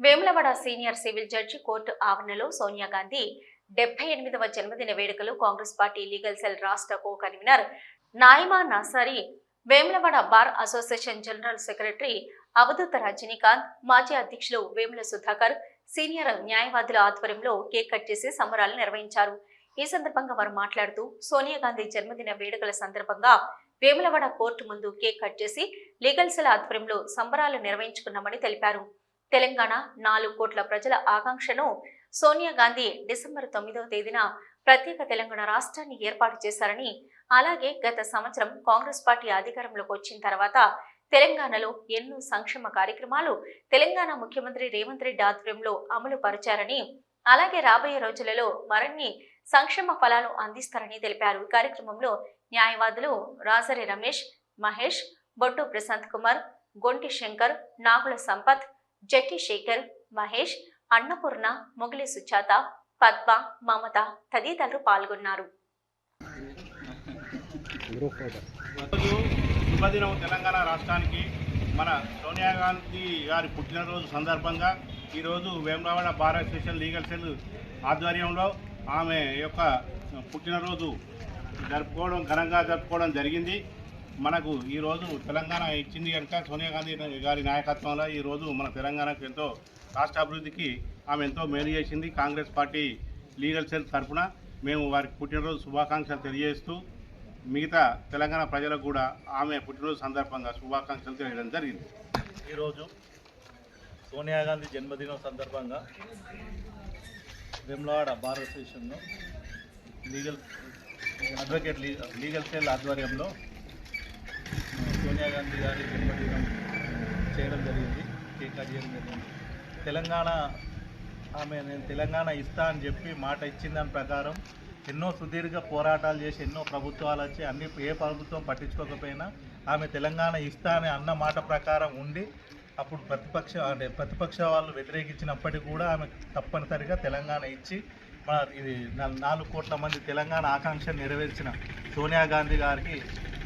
Vemulawada senior civil judge court ఆవరణలో సోనియా గాంధీ డెబ్బై ఎనిమిదవ జన్మదిన వేడుకలు కాంగ్రెస్ పార్టీ లీగల్ సెల్ రాష్ట్ర co convener Naima Nasari Vemulawada bar association general secretary Avadhuta Rajinikanth మాజీ అధ్యక్షులు వేముల సుధాకర్ సీనియర్ న్యాయవాదుల ఆధ్వర్యంలో కేక్ కట్ చేసి సంబరాలు నిర్వహించారు. ఈ సందర్భంగా వారు మాట్లాడుతూ సోనియా గాంధీ జన్మదిన వేడుకల సందర్భంగా వేములవాడ కోర్టు ముందు కేక్ కట్ చేసి లీగల్ సెల్ ఆధ్వర్యంలో సంబరాలు నిర్వహించుకున్నామని తెలిపారు. తెలంగాణ నాలుగు కోట్ల ప్రజల ఆకాంక్షను సోనియా గాంధీ డిసెంబర్ తొమ్మిదవ తేదీన ప్రత్యేక తెలంగాణ రాష్ట్రాన్ని ఏర్పాటు చేశారని అలాగే గత సంవత్సరం కాంగ్రెస్ పార్టీ అధికారంలోకి వచ్చిన తర్వాత తెలంగాణలో ఎన్నో సంక్షేమ కార్యక్రమాలు తెలంగాణ ముఖ్యమంత్రి రేవంత్ రెడ్డి ఆధ్వర్యంలో అమలు పరిచారని అలాగే రాబోయే రోజులలో మరిన్ని సంక్షేమ ఫలాలు అందిస్తారని తెలిపారు. ఈ కార్యక్రమంలో న్యాయవాదులు రాజరి రమేష్ మహేష్ బొడ్డు ప్రశాంత్ కుమార్ గొంటి శంకర్ నాగుల సంపత్ జట్టి శేఖర్ మహేష్ అన్నపూర్ణ మొగిలి సుచాత పద్మ మమత తదితరులు పాల్గొన్నారు. ఈరోజు శుభదినం తెలంగాణ రాష్ట్రానికి. మన సోనియా గాంధీ గారి పుట్టినరోజు సందర్భంగా ఈరోజు Vemulawada bar association legal cell ఆధ్వర్యంలో ఆమె యొక్క పుట్టినరోజు జరుపుకోవడం ఘనంగా జరుపుకోవడం జరిగింది. మనకు ఈరోజు తెలంగాణ ఇచ్చింది కనుక సోనియా గాంధీ గారి నాయకత్వంలో ఈరోజు మన తెలంగాణకు ఎంతో రాష్ట్ర అభివృద్ధికి ఆమె ఎంతో మేలు చేసింది. కాంగ్రెస్ పార్టీ లీగల్ సెల్ తరఫున మేము వారికి పుట్టినరోజు శుభాకాంక్షలు తెలియజేస్తూ మిగతా తెలంగాణ ప్రజలకు కూడా ఆమె పుట్టినరోజు సందర్భంగా శుభాకాంక్షలు తెలియడం జరిగింది. ఈరోజు సోనియా గాంధీ జన్మదినం సందర్భంగా వెమ్లవాడ బార్ అసోసియేషన్లో లీగల్ అడ్వకేట్ లీగల్ సెల్ ఆధ్వర్యంలో సోనియా గాంధీ గారి జన్మదినం చేయడం జరిగింది. కేక్ కట్ చేయడం జరిగింది. తెలంగాణ ఆమె నేను తెలంగాణ ఇస్తా అని చెప్పి మాట ఇచ్చిన దాని ప్రకారం ఎన్నో సుదీర్ఘ పోరాటాలు చేసి ఎన్నో ప్రభుత్వాలు వచ్చి అన్ని ఏ ప్రభుత్వం పట్టించుకోకపోయినా ఆమె తెలంగాణ ఇస్తా అని అన్న మాట ప్రకారం ఉండి అప్పుడు ప్రతిపక్ష అంటే ప్రతిపక్ష వాళ్ళు వ్యతిరేకించినప్పటికీ కూడా ఆమె తప్పనిసరిగా తెలంగాణ ఇచ్చి మన ఇది నాలుగు కోట్ల మంది తెలంగాణ ఆకాంక్ష నెరవేర్చిన సోనియా గాంధీ గారికి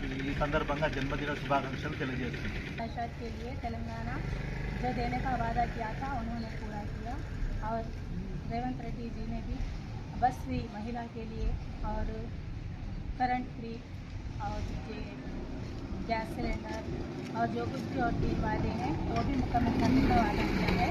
ఈ- ఈ సందర్భంగా జన్మదిన శుభాకాంక్షలు తెలియజేస్తుంది परिषद के लिए तेलंगाना जो देने का वादा किया था उन्होंने पूरा किया और रेवंत रेड्डी जी ने भी बस फ्री महिला के लिए और करंट फ्री और ये गैस सिलेंडर और जो कुछ भी और तीन वादे हैं वो भी मुकम्मल करने का वादा किया है